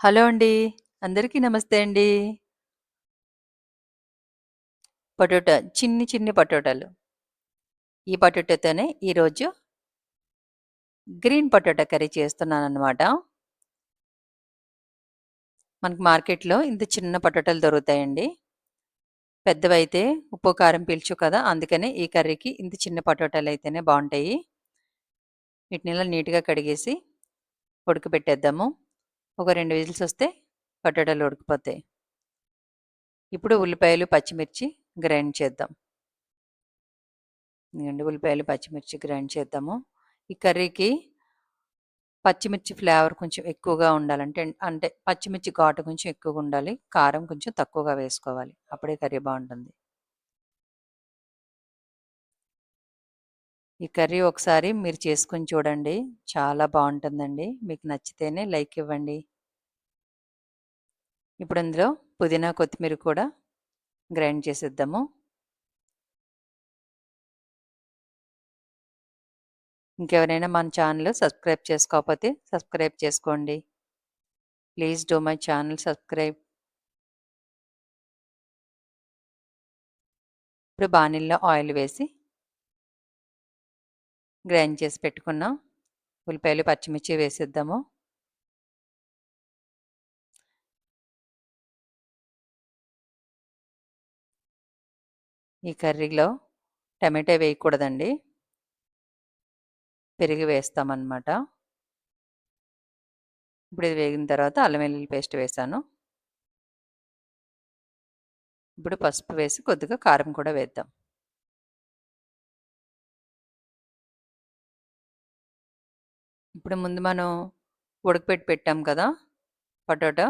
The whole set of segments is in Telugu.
హలో అండి. అందరికీ నమస్తే అండి. పొటాటో చిన్ని చిన్ని పొటాటోలు. ఈ పొటాటోతోనే ఈరోజు గ్రీన్ పొటాటో కర్రీ చేస్తున్నాననమాట. మనకు మార్కెట్‌లో ఇంత చిన్న పొటాటోలు దొరుకుతాయండి. పెద్దవైతే ఉప్పు, కారం పీల్చు కదా! అందుకనే ఈ కర్రీకి ఇంత చిన్న పొటాటోలయితేనే బాగుంటాయి వీటిని ఇలా నీట్‌గా కడిగేసి ఉడకబెట్టేద్దాము. ఒక రెండు విజిల్స్ వస్తే పొటాటోలు ఉడికిపోతాయి. ఇప్పుడు ఉల్లిపాయలు, పచ్చిమిర్చి గ్రైండ్ చేద్దాం. ఇదిగోండి ఉల్లిపాయలు, పచ్చిమిర్చి గ్రైండ్ చేద్దాము. ఈ కర్రీకి పచ్చిమిర్చి ఫ్లేవర్ కొంచెం ఎక్కువగా ఉండాలంటే అంటే పచ్చిమిర్చి ఘాటు కొంచెం ఎక్కువగా ఉండాలి. కారం కొంచెం తక్కువగా వేసుకోవాలి. అప్పుడే కర్రీ బాగుంటుంది ఈ కర్రీ ఒకసారి మీరు చేసుకుని చూడండి. చాలా బాగుంటుందండి మీకు నచ్చితేనే లైక్ ఇవ్వండి. ఇప్పుడు ఇందులో పుదీనా, కొత్తిమీర కూడా గ్రైండ్ చేసేద్దాము. ఇంకెవరైనా మన ఛానల్ సబ్స్క్రైబ్ చేసుకోకపోతే సబ్స్క్రైబ్ చేసుకోండి. Please do my channel subscribe. ఇప్పుడు బాణీల్లో ఆయిల్ వేసి గ్రైండ్ చేసి పెట్టుకున్నాం ఉల్లిపాయలు, పచ్చిమిర్చి వేసేద్దాము. ఈ కర్రీలో టమాటా వేయకూడదండి. పెరిగి వేస్తామన్నమాట ఇప్పుడు ఇది వేగిన తర్వాత అల్లం వెల్లుల్లి పేస్ట్ వేసాను ఇప్పుడు పసుపు వేసి కొద్దిగా కారం కూడా వేద్దాం. ఇప్పుడు ముందు మనం ఉడకపెట్టి పెట్టాం కదా! పొటాటో.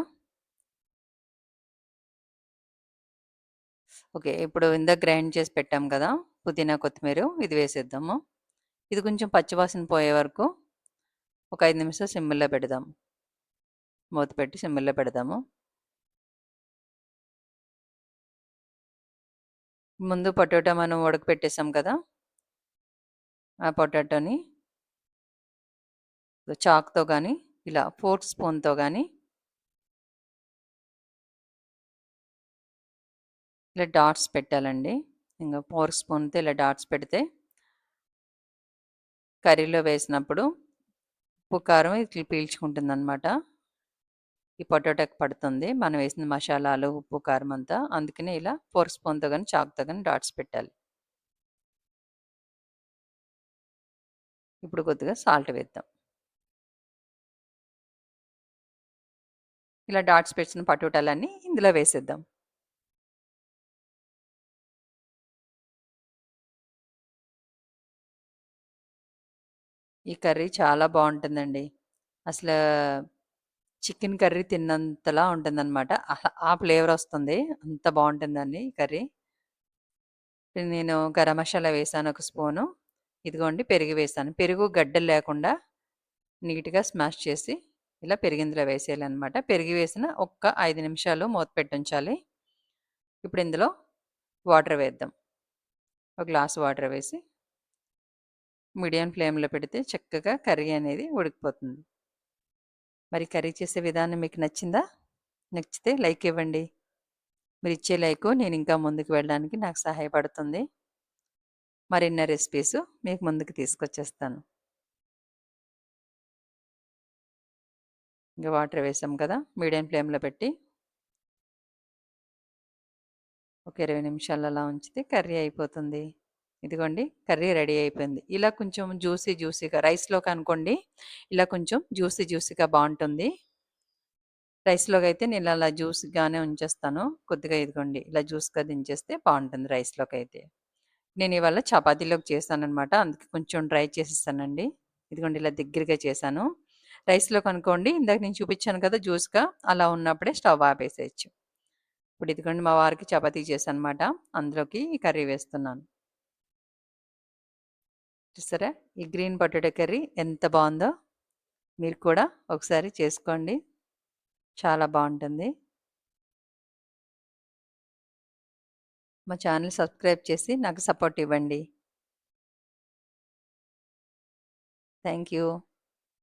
ఓకే. ఇప్పుడు ఇందాక గ్రైండ్ చేసి పెట్టాం కదా! పుదీనా, కొత్తిమీర ఇది వేసేద్దాము. ఇది కొంచెం పచ్చివాసన పోయే వరకు ఒక ఐదు నిమిషాలు సిమ్మిల్లో పెడదాం. మూత పెట్టి సిమ్మిల్లో పెడదాము. ముందు పొటాటో మనం ఉడకపెట్టేసాం కదా! ఆ పొటాటోని చాక్‌తో కానీ ఇలా ఫోర్క్ స్పూన్‌తో కానీ ఇలా డాట్స్ పెట్టాలండి. ఇంకా ఫోర్క్ స్పూన్‌తో ఇలా డాట్స్ పెడితే కర్రీలో వేసినప్పుడు ఉప్పు, కారం ఇట్లా పీల్చుకుంటుందనమాట. ఈ పొటాటోకి పడుతుంది. మనం వేసిన మసాలాలు, ఉప్పు, కారం అంతా. అందుకనే ఇలా ఫోర్ స్పూన్‌తో కానీ చాక్‌తో కానీ డాట్స్ పెట్టాలి. ఇప్పుడు కొద్దిగా సాల్ట్ వేద్దాం. ఇలా డాట్స్ పెట్టిన పొటాటోలన్నీ ఇందులో వేసేద్దాం. ఈ కర్రీ చాలా బాగుంటుందండి అసలు చికెన్ కర్రీ తిన్నంతలా ఉంటుందనమాట. ఆ ఫ్లేవర్ వస్తుంది. అంత బాగుంటుందండి ఈ కర్రీ. నేను గరం మసాలా వేసాను ఒక స్పూను. ఇదిగోండి పెరుగు వేసాను పెరుగు గడ్డలు లేకుండా నీట్‌గా స్మాష్ చేసి ఇలా పెరిగిందిలో వేసేయాలి అనమాట పెరిగి వేసిన ఒక్క ఐదు నిమిషాలు మూత పెట్టుంచాలి. ఇప్పుడు ఇందులో వాటర్ వేద్దాం. ఒక గ్లాస్ వాటర్ వేసి మీడియం ఫ్లేమ్‌లో పెడితే చక్కగా కర్రీ అనేది ఉడికిపోతుంది. మరి కర్రీ చేసే విధానం మీకు నచ్చిందా? నచ్చితే లైక్ ఇవ్వండి. మీరు ఇచ్చే లైక్ నేను ఇంకా ముందుకు వెళ్ళడానికి నాకు సహాయపడుతుంది. మరిన్ని రెసిపీస్ మీకు ముందుకు తీసుకొచ్చేస్తాను. ఇంకా వాటర్ వేసాం కదా! మీడియం ఫ్లేమ్‌లో పెట్టి ఒక 20 నిమిషాలు అలా ఉంచితే కర్రీ అయిపోతుంది. ఇదిగోండి కర్రీ రెడీ అయిపోయింది. ఇలా కొంచెం జ్యూసీ జ్యూసీగా రైస్‌లోకి అనుకోండి ఇలా కొంచెం జ్యూసీ జ్యూసీగా బాగుంటుంది రైస్‌లోకి అయితే నేను అలా జ్యూస్‌గానే ఉంచేస్తాను. కొద్దిగా ఇదిగోండి ఇలా జ్యూస్‌గా దించేస్తే బాగుంటుంది రైస్లోకి అయితే నేను ఇవాళ చపాతీలోకి చేశాననమాట. అందుకే కొంచెం డ్రై చేసేస్తానండి ఇదిగోండి ఇలా దగ్గరగా చేశాను. రైస్‌లోకి అనుకోండి ఇందాక నేను చూపించాను కదా! జ్యూస్‌గా అలా ఉన్నప్పుడే స్టవ్ ఆపేసేయచ్చు ఇప్పుడు ఇదిగోండి మా వారికి చపాతీ చేశాననమాట. అందులోకి ఈ కర్రీ వేస్తున్నాను. చూసారా? ఈ గ్రీన్ పొటాటో కర్రీ ఎంత బాగుందో మీరు కూడా ఒకసారి చేసుకోండి. చాలా బాగుంటుంది మా ఛానల్ సబ్స్క్రైబ్ చేసి నాకు సపోర్ట్ ఇవ్వండి. Thank you.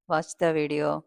watch the video.